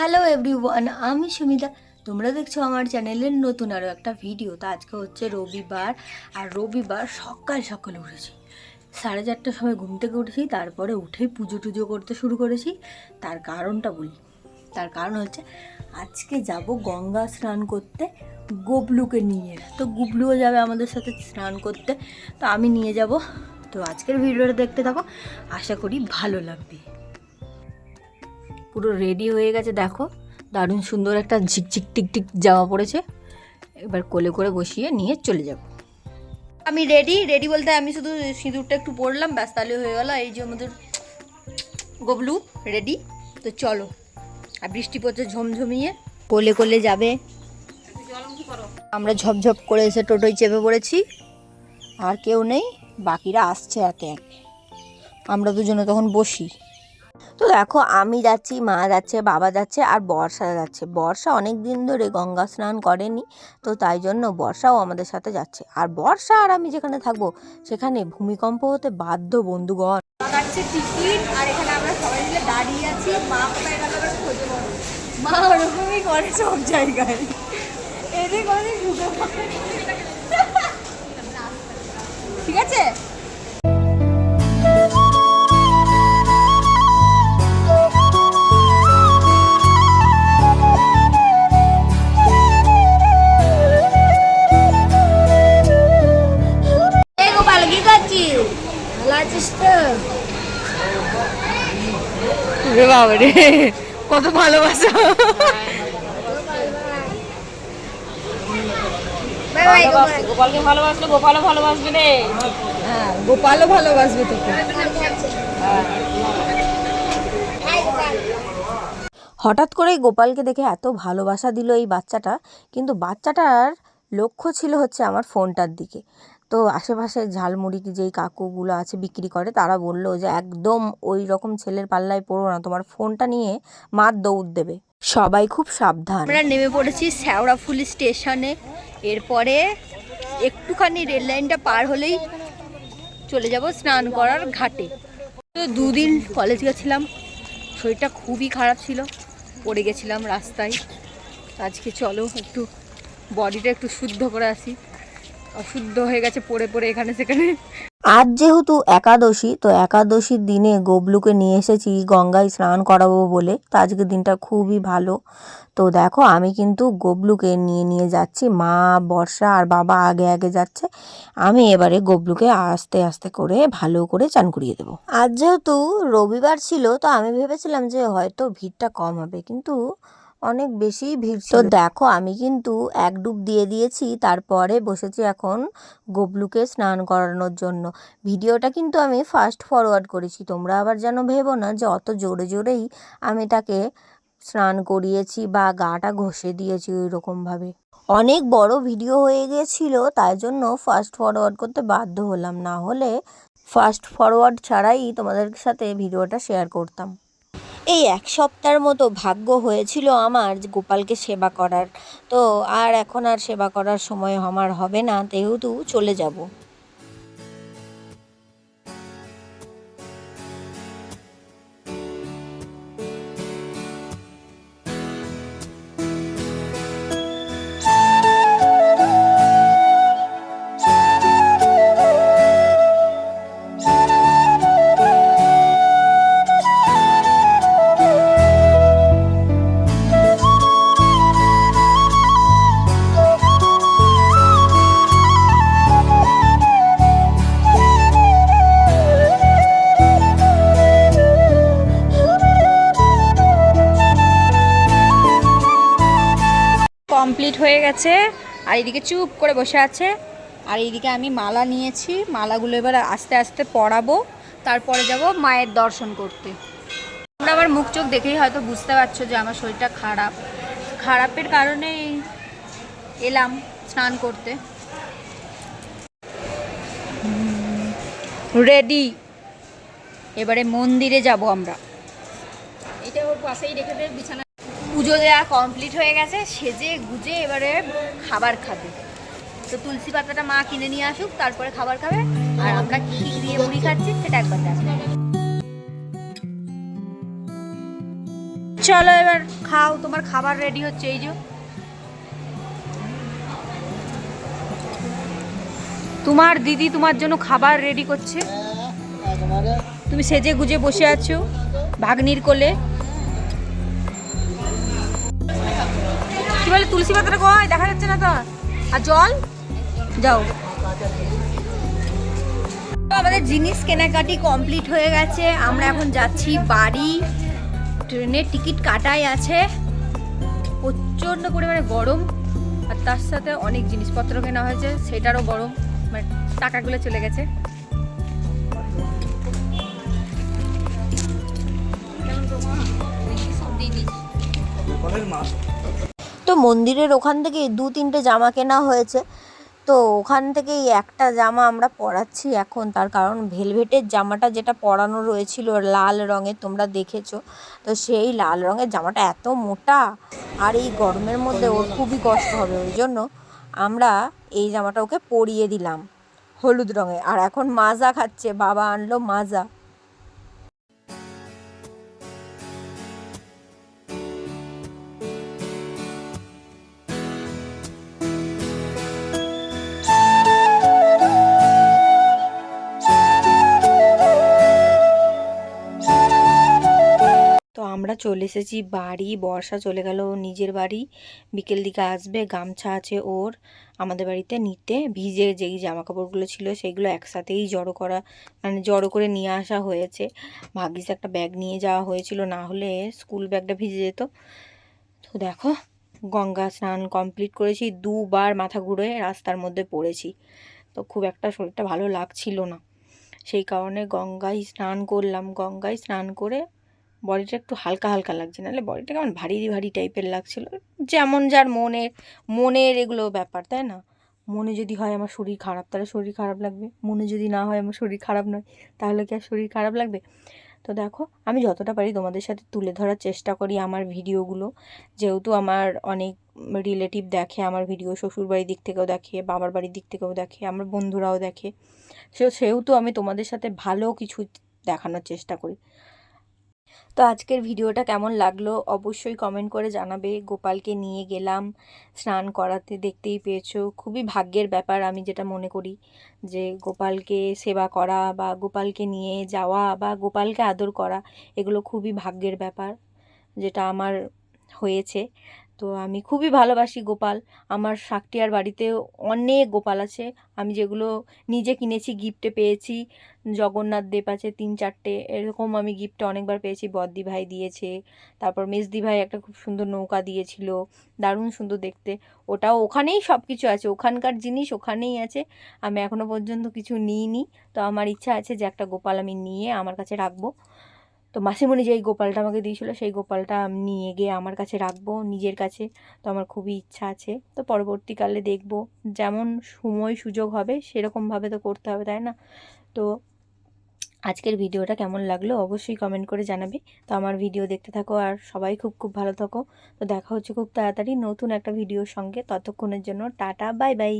Hello everyone আমি সুমিতা। তোমরা দেখছ আমার চ্যানেলের নতুন আরও একটা ভিডিও তো আজকে হচ্ছে রবিবার, আর রবিবার সকাল সকাল উঠেছি। সাড়ে চারটার সময় ঘুম থেকে উঠেছি, তারপরে উঠেই পুজো টুজো করতে শুরু করেছি। তার কারণটা বলি। তার কারণ হচ্ছে, আজকে যাব গঙ্গা স্নান করতে গোবলুকে নিয়ে। তো গুবলুও যাবে আমাদের সাথে স্নান করতে। তো আমি নিয়ে যাব। তো আজকের ভিডিওটা দেখতে থাকো। আশা করি ভালো লাগবে। পুরো রেডি হয়ে গেছে, দেখো। দারুণ সুন্দর একটা ঝিকঝিক, টিকটিক জামা পড়েছে। এবার কোলে করে বসিয়ে নিয়ে চলে যাব। আমি রেডি রেডি বলতে আমি শুধু সিঁদুরটা একটু পরলাম, ব্যাস তাহলে হয়ে গেল। এই যে আমাদের গবলু রেডি তো চলো, আর বৃষ্টি পড়ছে ঝমঝমিয়ে। কোলে কোলে যাবে। আমরা ঝপঝপ করে এসে টোটোয় চেপে পড়েছি। আর কেউ নেই, বাকিরা আসছে একে একে। আমরা দুজনে তখন বসি। তো দেখো, আমি যাচ্ছি, মা যাচ্ছে, বাবা যাচ্ছে আর বর্ষা যাচ্ছে। বর্ষা অনেক দিন ধরে গঙ্গা স্নান করেনি, তো তাই জন্য বর্ষাও আমাদের সাথে যাচ্ছে। আর বর্ষা আর আমি যেখানে থাকব, সেখানে ভূমিকম্প হতে বাধ্য বন্ধুগণ। আর এখানে আমরা সবাই মিলে দাঁড়িয়ে আছি। মা কোথায় গেল খোঁজে মা ওরকমই করে সব জায়গায়। এদিক ওদিক ঢুকে রে বাবা রে। কত ভালোবাসা। গোপালকে ভালোবাসলে গোপালও ভালোবাসবে রে। হ্যাঁ গোপালও ভালোবাসবে তোকে। হঠাৎ করেই গোপালকে দেখে এত ভালোবাসা দিল এই বাচ্চাটা কিন্তু বাচ্চাটার লক্ষ্য ছিল হচ্ছে আমার ফোনটার দিকে। তো আশেপাশে ঝালমুড়ি যেই কাকুগুলো আছে বিক্রি করে, তারা বলল যে একদম ওই রকম ছেলের পাল্লায় পড়ো না, তোমার ফোনটা নিয়ে মার দৌড় দেবে। সবাই খুব সাবধান। আমরা নেমে পড়েছি শ্যাওড়াফুল স্টেশনে। এরপরে একটুখানি রেল লাইনটা পার হলেই চলে যাব স্নান করার ঘাটে। তো দুদিন কলেজ গেছিলাম, শরীরটা খুবই খারাপ ছিল, পড়ে গেছিলাম রাস্তায়। আজকে চলো একটু বডিটা একটু শুদ্ধ করে আসি। অশুদ্ধ হয়ে গেছে, পড়ে পড়ে এখানে, সেখানে। আজ যেহেতু একাদশী, তো একাদশীর দিনে গবলুকে নিয়ে এসেছি, গঙ্গায় স্নান করাবো বলে। তো আজকের দিনটা খুবই ভালো। তো দেখো, আমি কিন্তু গবলুকে নিয়ে নিয়ে যাচ্ছি। মা, বর্ষা আর বাবা আগে আগে যাচ্ছে। আমি এবারে গবলুকে আস্তে আস্তে করে, ভালো করে চান করিয়ে দেবো। আজ যেহেতু রবিবার ছিল, তো আমি ভেবেছিলাম যে হয়তো ভিড়টা কম হবে। কিন্তু অনেক বেশি ভিড় তো দেখো আমি কিন্তু এক ডুব দিয়ে দিয়েছি তারপরে বসেছি এখন গবলুকে স্নান করানোর জন্য। ভিডিওটা কিন্তু আমি ফাস্ট ফরওয়ার্ড করেছি। তোমরা আবার যেন ভেবো না যে অত জোরে জোরেই আমি তাকে স্নান করিয়েছি বা গাটা ঘষে দিয়েছি ওই রকমভাবে অনেক বড় ভিডিও হয়ে গিয়েছিল তাই জন্য ফাস্ট ফরওয়ার্ড করতে বাধ্য হলাম। না হলে ফাস্ট ফরওয়ার্ড ছাড়াই তোমাদের সাথে ভিডিওটা শেয়ার করতাম। এই এক সপ্তাহের মতো ভাগ্য হয়েছিল আমার গোপালকে সেবা করার। তো আর এখন আর সেবা করার সময় আমার হবে না যেহেতু চলে যাব। হয়ে গেছে। আর এদিকে চুপ করে বসে আছে। আর এইদিকে আমি মালা নিয়েছি। মালাগুলো এবার আস্তে আস্তে পরাবো। তারপরে যাব মায়ের দর্শন করতে। তোমরা আমার মুখ চোখ দেখেই হয়তো বুঝতে পারছ যে আমার শরীরটা খারাপ। খারাপের কারণেই এলাম স্নান করতে। রেডি এবারে মন্দিরে যাব আমরা। এটা ওর পাশেই রেখে দেবে বিছানা পুজো দেওয়া কমপ্লিট হয়ে গেছে, সেজে গুজে এবারে খাবার খাবে। তো তুলসী পাতাটা মা কিনে নিয়ে আসুক, তারপরে খাবার খাবে, আর আমরা কি দিয়ে মুড়ি খাচ্ছি সেটা একবার দেখো। চলো এবার খাও, তোমার খাবার রেডি হচ্ছে, এই যে। তোমার দিদি তোমার জন্য খাবার রেডি করছে। তুমি সেজে গুজে বসে আছো, ভাগ্নির কোলে। বলে তুলসী পাতাটা কয় দেখা যাচ্ছে না তো। আর জল? যাও। আমাদের জিনিস কেনাকাটি কমপ্লিট হয়ে গেছে। আমরা এখন যাচ্ছি বাড়ি। ট্রেনের টিকিট কাটাই আছে। প্রচণ্ড পরিমাণে গরম। আর তার সাথে অনেক জিনিসপত্র কেনা হয়েছে। সেটারও গরম। মানে টাকাগুলো চলে গেছে। মন্দিরের ওখান থেকে দু তিনটে জামা কেনা হয়েছে। তো ওখান থেকেই একটা জামা আমরা পরাচ্ছি এখন। তার কারণ ভেলভেটের জামাটা যেটা পরানো রয়েছিল লাল রঙের, তোমরা দেখেছ। তো সেই লাল রঙের জামাটা এত মোটা, আর এই গরমের মধ্যে ওর খুবই কষ্ট হবে। ওই জন্য আমরা এই জামাটা ওকে পরিয়ে দিলাম হলুদ রঙে। আর এখন মাজা খাচ্ছে, বাবা আনলো মাজা। চলে এসেছি, বাড়ি, বর্ষা চলে গেল নিজের বাড়ি। বিকেল দিকে আসবে, গামছা আছে ওর, আমাদের বাড়িতে নিতে। ভিজে যেই জামা কাপড়গুলো ছিল সেগুলো একসাথেই জড়ো করা মানে জড়ো করে নিয়ে আসা হয়েছে। ভাগ্যিস একটা ব্যাগ নিয়ে যাওয়া হয়েছিল, না হলে স্কুল ব্যাগটা ভিজে যেত। তো দেখো, গঙ্গা স্নান কমপ্লিট করেছি, দুবার মাথা ঘুরে রাস্তার মধ্যে পড়েছি। তো খুব একটা শরীরটা ভালো লাগছিল না। সেই কারণে গঙ্গায় স্নান করলাম। গঙ্গায় স্নান করে বডিটা একটু হালকা হালকা লাগছে, নাহলে বডিটা কেমন ভারী ভারী টাইপের লাগছিল। যেমন যার মনের মনের এগুলো ব্যাপার, তাই না? মনে যদি হয় আমার শরীর খারাপ, তাহলে শরীর খারাপ লাগবে। মনে যদি না হয় আমার শরীর খারাপ নয়, তাহলে কি আর শরীর খারাপ লাগবে? তো দেখো, আমি যতটা পারি তোমাদের সাথে তুলে ধরার চেষ্টা করি আমার ভিডিওগুলো। যেহেতু আমার অনেক রিলেটিভ দেখে, আমার ভিডিও শ্বশুরবাড়ির দিক থেকেও দেখে, বাবার বাড়ির দিক থেকেও দেখে, আমার বন্ধুরাও দেখে। সেহেতু আমি তোমাদের সাথে ভালো কিছু দেখানোর চেষ্টা করি। তো আজকের ভিডিওটা কেমন লাগল অবশ্যই কমেন্ট করে জানাবে। গোপালকে নিয়ে গেলাম, স্নান করাতে দেখতেই পেয়েছ। খুবই ভাগ্যের ব্যাপার আমি যেটা মনে করি যে গোপালকে সেবা করা বা গোপালকে নিয়ে যাওয়া বা গোপালকে আদর করা, এগুলো খুবই ভাগ্যের ব্যাপার যেটা আমার হয়েছে। তো আমি খুবই ভালোবাসি গোপাল। আমার শাকটিয়ার বাড়িতে অনেক গোপাল আছে। আমি যেগুলো নিজে কিনেছি গিফটে পেয়েছি। জগন্নাথ দেব আছে তিন চারটে। এরকম আমি গিফটে অনেকবার পেয়েছি। বদ্দি ভাই দিয়েছে। তারপর মেজদি ভাই একটা খুব সুন্দর নৌকা দিয়েছিল। দারুণ সুন্দর দেখতে। ওটাও ওখানেই সব কিছু আছে। ওখানকার জিনিস ওখানেই আছে। আমি এখনও পর্যন্ত কিছু নিইনি। তো আমার ইচ্ছা আছে যে একটা গোপাল আমি নিয়ে আমার কাছে রাখব। তো মাসিমণি যেই গোপালটা আমাকে দিয়েছিল, সেই গোপালটা নিয়ে গিয়ে আমার কাছে রাখব, নিজের কাছে। তো আমার খুবই ইচ্ছা আছে। তো পরবর্তীকালে দেখব, যেমন সময় সুযোগ হবে, সেরকমভাবে তো করতে হবে, তাই না? তো আজকের ভিডিওটা কেমন লাগল অবশ্যই কমেন্ট করে জানাবে। তো আমার ভিডিও দেখতে থাকো আর সবাই খুব খুব ভালো থাকো। তো দেখা হচ্ছে খুব তাড়াতাড়ি নতুন একটা ভিডিওর সঙ্গে। ততক্ষণের জন্য টাটা বাই বাই